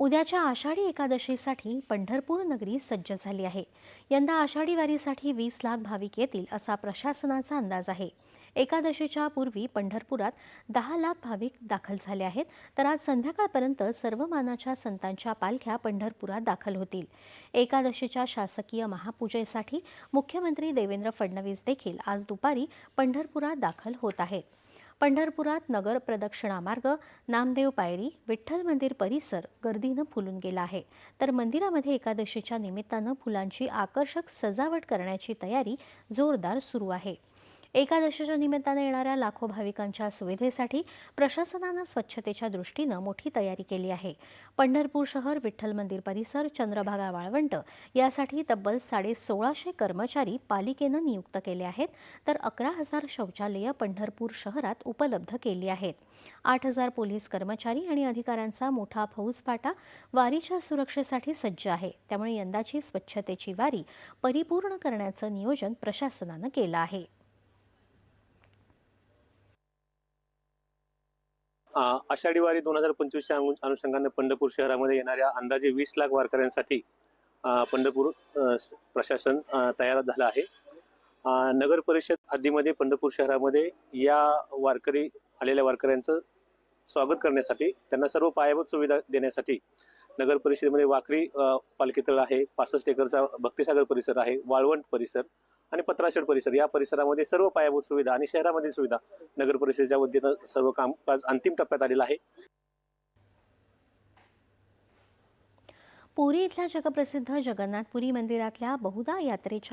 उद्याच्या आषाढी एकादशीसाठी पंढरपूर नगरी सज्ज झाली आहे. यंदा आषाढी वारीसाठी वीस लाख भाविक येतील असा प्रशासनाचा अंदाज आहे. एकादशीच्या पूर्वी पंढरपुरात दहा लाख भाविक दाखल झाले आहेत तर आज संध्याकाळपर्यंत सर्व मानाच्या संतांच्या पालख्या पंढरपुरात दाखल होतील. एकादशीच्या शासकीय महापूजेसाठी मुख्यमंत्री देवेंद्र फडणवीस देखील आज दुपारी पंढरपुरात दाखल होत आहेत. पंढरपुरात नगर प्रदक्षिणा मार्ग नामदेव पायरी विठ्ठल मंदिर परिसर गर्दीनं फुलून गेला आहे. तर मंदिरामध्ये एकादशीच्या निमित्तानं फुलांची आकर्षक सजावट करण्याची तयारी जोरदार सुरू आहे. एकादशीच्या निमित्तानं येणाऱ्या लाखो भाविकांच्या सुविधेसाठी प्रशासनानं स्वच्छतेच्या दृष्टीनं मोठी तयारी केली आहे. पंढरपूर शहर विठ्ठल मंदिर परिसर चंद्रभागा वाळवंट यासाठी तब्बल साडे सोळाशे कर्मचारी पालिकेनं नियुक्त केले आहेत. तर अकरा हजार शौचालयं पंढरपूर शहरात उपलब्ध केली आहेत. आठ हजार पोलीस कर्मचारी आणि अधिकाऱ्यांचा मोठा फौजफाटा वारीच्या सुरक्षेसाठी सज्ज आहे. त्यामुळे यंदाची स्वच्छतेची वारी परिपूर्ण करण्याचं नियोजन प्रशासनानं केलं आहे. आषाढी वारी दोन हजार पंचवीसच्या अनु- अनुषंगाने पंढरपूर शहरामध्ये येणाऱ्या अंदाजे वीस लाख वारकऱ्यांसाठी पंढरपूर प्रशासन तयार झालं आहे. नगर परिषद हद्दीमध्ये पंढरपूर शहरामध्ये या वारकरी आलेल्या वारकऱ्यांचं स्वागत करण्यासाठी त्यांना सर्व पायाभूत सुविधा देण्यासाठी नगर परिषदेमध्ये वाकरी पालखीतळ आहे पासष्ट एकरचा भक्तिसागर परिसर आहे वाळवंट परिसर आणि पत्राशेड परिसर. या परिसरामध्ये सर्व पायाभूत सुविधा आणि शहरामधील सुविधा नगर परिषदेच्या वतीनं सर्व कामकाज अंतिम टप्प्यात आलेलं आहे. पुरी इथल्या जगप्रसिद्ध जगन्नाथपुरी मंदिरातल्या बहुधा यात्रेच्या